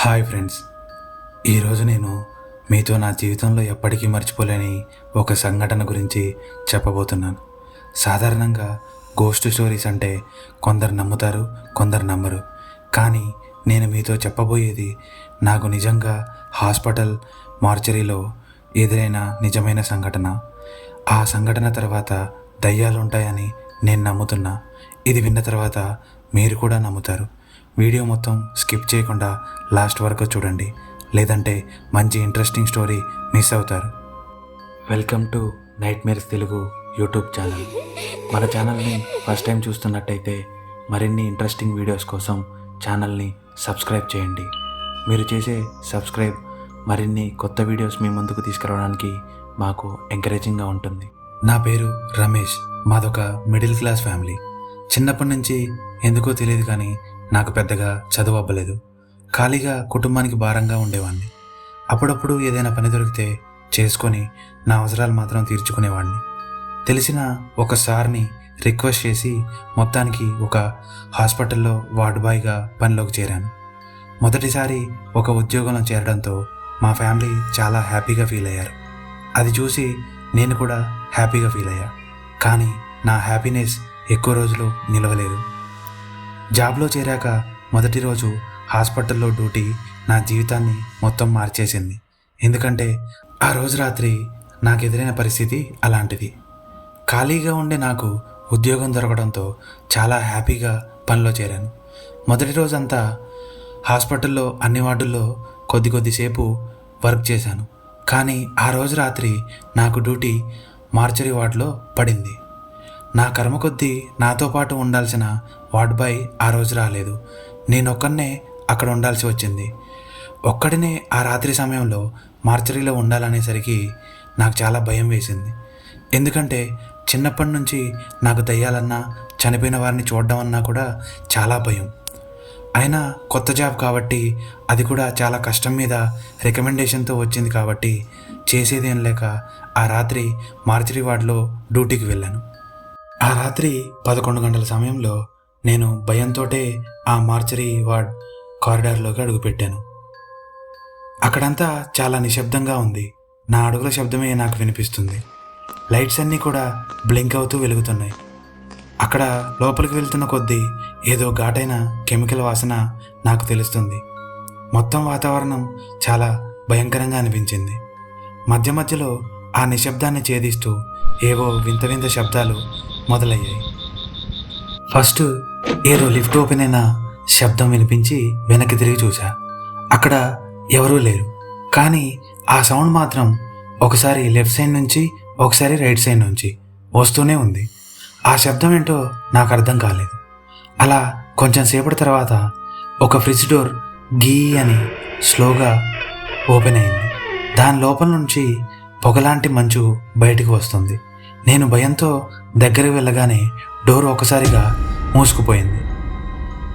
Hi friends. ఈరోజు నేను మీతో నా జీవితంలో ఎప్పటికీ మర్చిపోలేని ఒక సంఘటన గురించి చెప్పబోతున్నాను. సాధారణంగా గోస్ట్ స్టోరీస్ అంటే కొందరు నమ్ముతారు కొందరు నమ్మరు. కానీ నేను మీతో చెప్పబోయేది నాకు నిజంగా హాస్పిటల్ మార్చరీలో ఎదురైన నిజమైన సంఘటన. ఆ సంఘటన తర్వాత దయ్యాలు ఉంటాయని నేను నమ్ముతున్నా. ఇది విన్న తర్వాత మీరు కూడా నమ్ముతారు. వీడియో మొత్తం స్కిప్ చేయకుండా లాస్ట్ వరకు చూడండి. లేదంటే మంచి ఇంట్రెస్టింగ్ స్టోరీ మిస్ అవుతారు. Welcome to nightmares Telugu YouTube channel. మన ఛానల్ని ఫస్ట్ టైం చూస్తున్నట్టయితే మరిన్ని ఇంట్రెస్టింగ్ వీడియోస్ కోసం ఛానల్ని సబ్స్క్రైబ్ చేయండి. మీరు చేసే సబ్స్క్రైబ్ మరిన్ని కొత్త వీడియోస్ మీ ముందుకు తీసుకురావడానికి మాకు ఎంకరేజింగ్గా ఉంటుంది. నా పేరు రమేష్. మాదొక మిడిల్ క్లాస్ ఫ్యామిలీ. చిన్నప్పటి నుంచి ఎందుకో తెలియదు కానీ నాకు పెద్దగా చదువు అవ్వలేదు ఖాళీగా కుటుంబానికి భారంగా ఉండేవాడిని అప్పుడప్పుడు ఏదైనా పని దొరికితే చేసుకొని నా అవసరాలు మాత్రం తీర్చుకునేవాడిని తెలిసిన ఒక సార్ని రిక్వెస్ట్ చేసి మొత్తానికి ఒక హాస్పిటల్లో వార్డ్ బాయ్గా పనిలోకి చేరాను. మొదటిసారి ఒక ఉద్యోగంలో చేరడంతో మా ఫ్యామిలీ చాలా హ్యాపీగా ఫీల్ అయ్యారు. అది చూసి నేను కూడా హ్యాపీగా ఫీల్ అయ్యా. కానీ నా హ్యాపీనెస్ ఎక్కువ రోజులు నిలవలేదు. జాబ్లో చేరాక మొదటి రోజు హాస్పిటల్లో డ్యూటీ నా జీవితాన్ని మొత్తం మార్చేసింది. ఎందుకంటే ఆ రోజు రాత్రి నాకు ఎదురైన పరిస్థితి అలాంటిది. ఖాళీగా ఉండే నాకు ఉద్యోగం దొరకడంతో చాలా హ్యాపీగా పనిలో చేరాను. మొదటి రోజంతా హాస్పిటల్లో అన్ని వార్డుల్లో కొద్ది కొద్దిసేపు వర్క్ చేశాను. కానీ ఆ రోజు రాత్రి నాకు డ్యూటీ మార్చరీ వార్డులో పడింది. నా కర్మ కొద్దీ నాతో పాటు ఉండాల్సిన వార్డ్ బాయ్ ఆ రోజు రాలేదు. నేనొక్కనే అక్కడ ఉండాల్సి వచ్చింది. ఒక్కడినే ఆ రాత్రి సమయంలో మార్చరీలో ఉండాలనేసరికి నాకు చాలా భయం వేసింది. ఎందుకంటే చిన్నప్పటి నుంచి నాకు దయ్యాలన్నా చనిపోయిన వారిని చూడడం అన్నా కూడా చాలా భయం. అయినా కొత్త జాబ్ కాబట్టి అది కూడా చాలా కష్టం మీద రికమెండేషన్తో వచ్చింది కాబట్టి చేసేదేం లేక ఆ రాత్రి మార్చరీ వార్డులో డ్యూటీకి వెళ్ళాను. ఆ రాత్రి పదకొండు గంటల సమయంలో నేను భయంతోటే ఆ మార్చరీ వార్డ్ కారిడార్లోకి అడుగుపెట్టాను. అక్కడంతా చాలా నిశ్శబ్దంగా ఉంది. నా అడుగుల శబ్దమే నాకు వినిపిస్తుంది. లైట్స్ అన్నీ కూడా బ్లింక్ అవుతూ వెలుగుతున్నాయి. అక్కడ లోపలికి వెళ్తున్న కొద్దీ ఏదో ఘాటైన కెమికల్ వాసన నాకు తెలుస్తుంది. మొత్తం వాతావరణం చాలా భయంకరంగా అనిపించింది. మధ్య మధ్యలో ఆ నిశ్శబ్దాన్ని ఛేదిస్తూ ఏవో వింత వింత శబ్దాలు మొదలయ్యాయి. ఫస్ట్ ఏదో లిఫ్ట్ ఓపెన్ అయిన శబ్దం వినిపించి వెనక్కి తిరిగి చూశా. అక్కడ ఎవరూ లేరు. కానీ ఆ సౌండ్ మాత్రం ఒకసారి లెఫ్ట్ సైడ్ నుంచి ఒకసారి రైట్ సైడ్ నుంచి వస్తూనే ఉంది. ఆ శబ్దం ఏంటో నాకు అర్థం కాలేదు. అలా కొంచెం సేపటి తర్వాత ఒక ఫ్రిడ్జ్ డోర్ గీ అని స్లోగా ఓపెన్ అయింది. దాని లోపల నుంచి పొగలాంటి మంచు బయటికి వస్తుంది. నేను భయంతో దగ్గర వెళ్ళగానే డోర్ ఒకసారిగా మూసుకుపోయింది.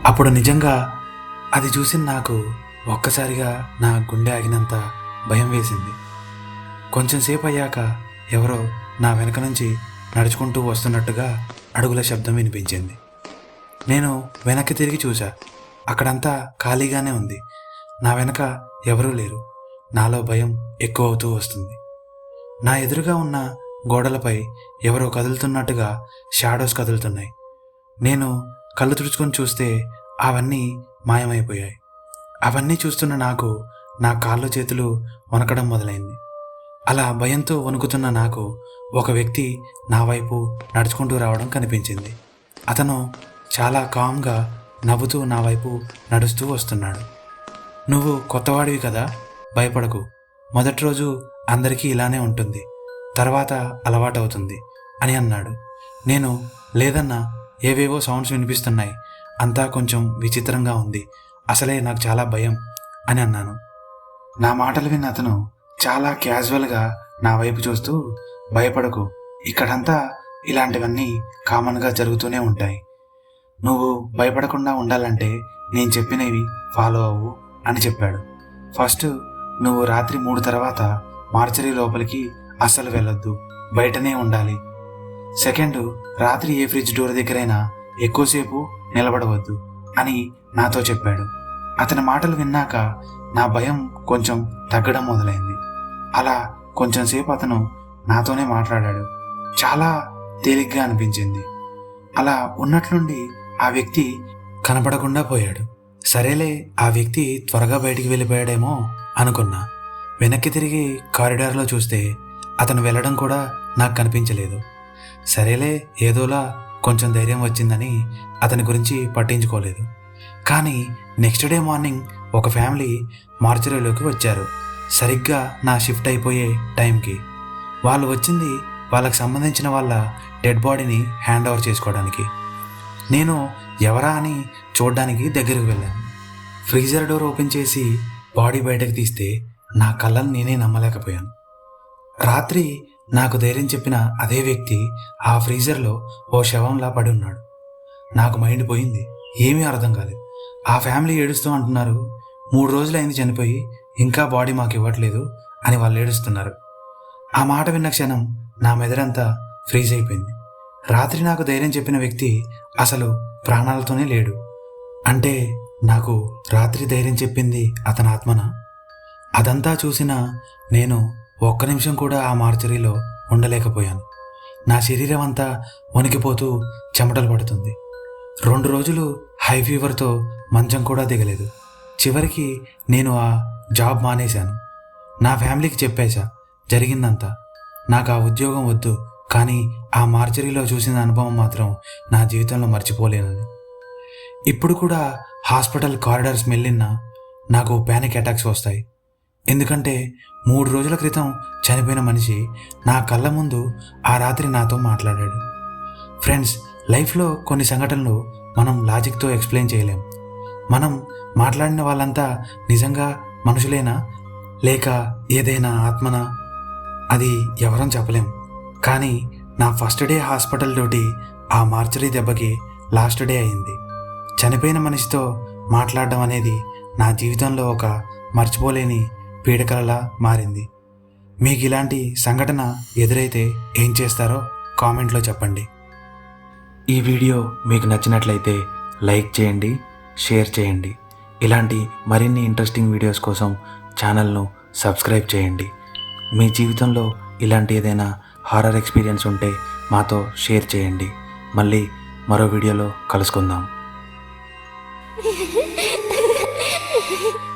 అప్పుడు నిజంగా అది చూసి నాకు ఒక్కసారిగా నా గుండె ఆగినంత భయం వేసింది. కొంచెంసేపు అయ్యాక ఎవరో నా వెనక నుంచి నడుచుకుంటూ వస్తున్నట్టుగా అడుగుల శబ్దం వినిపించింది. నేను వెనక్కి తిరిగి చూశా. అక్కడంతా ఖాళీగానే ఉంది. నా వెనక ఎవరూ లేరు. నాలో భయం ఎక్కువ అవుతూ వస్తుంది. నా ఎదురుగా ఉన్న గోడలపై ఎవరో కదులుతున్నట్టుగా షాడోస్ కదులుతున్నాయి. నేను కళ్ళు తుడుచుకొని చూస్తే అవన్నీ మాయమైపోయాయి. అవన్నీ చూస్తున్న నాకు నా కాళ్ళు చేతులు వణకడం మొదలైంది. అలా భయంతో వణుకుతున్న నాకు ఒక వ్యక్తి నా వైపు నడుచుకుంటూ రావడం కనిపించింది. అతను చాలా కామ్గా నవ్వుతూ నా వైపు నడుస్తూ వస్తున్నాడు. నువ్వు కొత్తవాడివి కదా? భయపడకు. మొదటి రోజు అందరికీ ఇలానే ఉంటుంది. తర్వాత అలవాటవుతుంది అని అన్నాడు. నేను లేదన్నా ఏవేవో సౌండ్స్ వినిపిస్తున్నాయి. అంతా కొంచెం విచిత్రంగా ఉంది. అసలే నాకు చాలా భయం అని అన్నాను. నా మాటలు విన్న అతను చాలా క్యాజువల్గా నా వైపు చూస్తూ భయపడకు. ఇక్కడంతా ఇలాంటివన్నీ కామన్గా జరుగుతూనే ఉంటాయి. నువ్వు భయపడకుండా ఉండాలంటే నేను చెప్పినవి ఫాలో అవ్వు అని చెప్పాడు. ఫస్ట్ నువ్వు రాత్రి మూడు తర్వాత మార్చరీ లోపలికి అసలు వెళ్ళొద్దు. బయటనే ఉండాలి. సెకండ్ రాత్రి ఏ ఫ్రిడ్జ్ డోర్ దగ్గరైనా ఎక్కువసేపు నిలబడవద్దు అని నాతో చెప్పాడు. అతని మాటలు విన్నాక నా భయం కొంచెం తగ్గడం మొదలైంది. అలా కొంచెం సేపు అతను నాతోనే మాట్లాడాడు. చాలా తేలిగ్గా అనిపించింది. అలా ఉన్నట్లుండి ఆ వ్యక్తి కనపడకుండా పోయాడు. సరేలే ఆ వ్యక్తి త్వరగా బయటికి వెళ్ళిపోయాడేమో అనుకున్నా. వెనక్కి తిరిగి కారిడార్లో చూస్తే అతను వెళ్ళడం కూడా నాకు కనిపించలేదు. సరేలే ఏదోలా కొంచెం ధైర్యం వచ్చిందని అతని గురించి పట్టించుకోలేదు. కానీ నెక్స్ట్ డే మార్నింగ్ ఒక ఫ్యామిలీ మార్చరీలోకి వచ్చారు. సరిగ్గా నా షిఫ్ట్ అయిపోయే టైంకి. వాళ్ళు వచ్చింది వాళ్ళకి సంబంధించిన వాళ్ళ డెడ్ బాడీని హ్యాండ్ ఓవర్ చేసుకోవడానికి. నేను ఎవరా అని చూడడానికి దగ్గరికి వెళ్ళాను. ఫ్రీజర్ డోర్ ఓపెన్ చేసి బాడీ బయటకు తీస్తే నా కళ్ళని నేనే నమ్మలేకపోయాను. రాత్రి నాకు ధైర్యం చెప్పిన అదే వ్యక్తి ఆ ఫ్రీజర్లో ఓ శవంలా పడి ఉన్నాడు. నాకు మైండ్ పోయింది. ఏమీ అర్థం కాలేదు. ఆ ఫ్యామిలీ ఏడుస్తూ అంటున్నారు మూడు రోజులైంది చనిపోయి ఇంకా బాడీ మాకు ఇవ్వట్లేదు అని వాళ్ళు ఏడుస్తున్నారు. ఆ మాట విన్న క్షణం నా మెదడంతా ఫ్రీజ్ అయిపోయింది. రాత్రి నాకు ధైర్యం చెప్పిన వ్యక్తి అసలు ప్రాణాలతోనే లేడు. అంటే నాకు రాత్రి ధైర్యం చెప్పింది అతని ఆత్మన? అదంతా చూసిన నేను ఒక్క నిమిషం కూడా ఆ మార్చరీలో ఉండలేకపోయాను. నా శరీరం అంతా వణికిపోతూ చెమటలు పడుతుంది. రెండు రోజులు హై ఫీవర్తో మంచం కూడా దిగలేదు. చివరికి నేను ఆ జాబ్ మానేశాను. నా ఫ్యామిలీకి చెప్పేశా జరిగిందంతా. నాకు ఆ ఉద్యోగం వద్దు కానీ ఆ మార్చరీలో చూసిన అనుభవం మాత్రం నా జీవితంలో మర్చిపోలేనని ఇప్పుడు కూడా హాస్పిటల్ కారిడార్ మెల్లిన నాకు ప్యానిక్ అటాక్స్ వస్తాయి. ఎందుకంటే మూడు రోజుల క్రితం చనిపోయిన మనిషి నా కళ్ళ ముందు ఆ రాత్రి నాతో మాట్లాడాడు. ఫ్రెండ్స్ లైఫ్లో కొన్ని సంఘటనలు మనం లాజిక్తో ఎక్స్ప్లెయిన్ చేయలేం. మనం మాట్లాడిన వాళ్ళంతా నిజంగా మనుషులేనా? లేక ఏదైనా ఆత్మనా? అది ఎవరం చెప్పలేం. కానీ నా ఫస్ట్ డే హాస్పిటల్ తోటి ఆ మార్చరీ దెబ్బకి లాస్ట్ డే అయింది. చనిపోయిన మనిషితో మాట్లాడడం అనేది నా జీవితంలో ఒక మర్చిపోలేని పీడకలలా మారింది. మీకు ఇలాంటి సంఘటన ఎదురైతే ఏం చేస్తారో కామెంట్లో చెప్పండి. ఈ వీడియో మీకు నచ్చినట్లయితే లైక్ చేయండి షేర్ చేయండి. ఇలాంటి మరిన్ని ఇంట్రెస్టింగ్ వీడియోస్ కోసం ఛానల్ను సబ్స్క్రైబ్ చేయండి. మీ జీవితంలో ఇలాంటి ఏదైనా హారర్ ఎక్స్పీరియన్స్ ఉంటే మాతో షేర్ చేయండి. మళ్ళీ మరో వీడియోలో కలుసుకుందాం.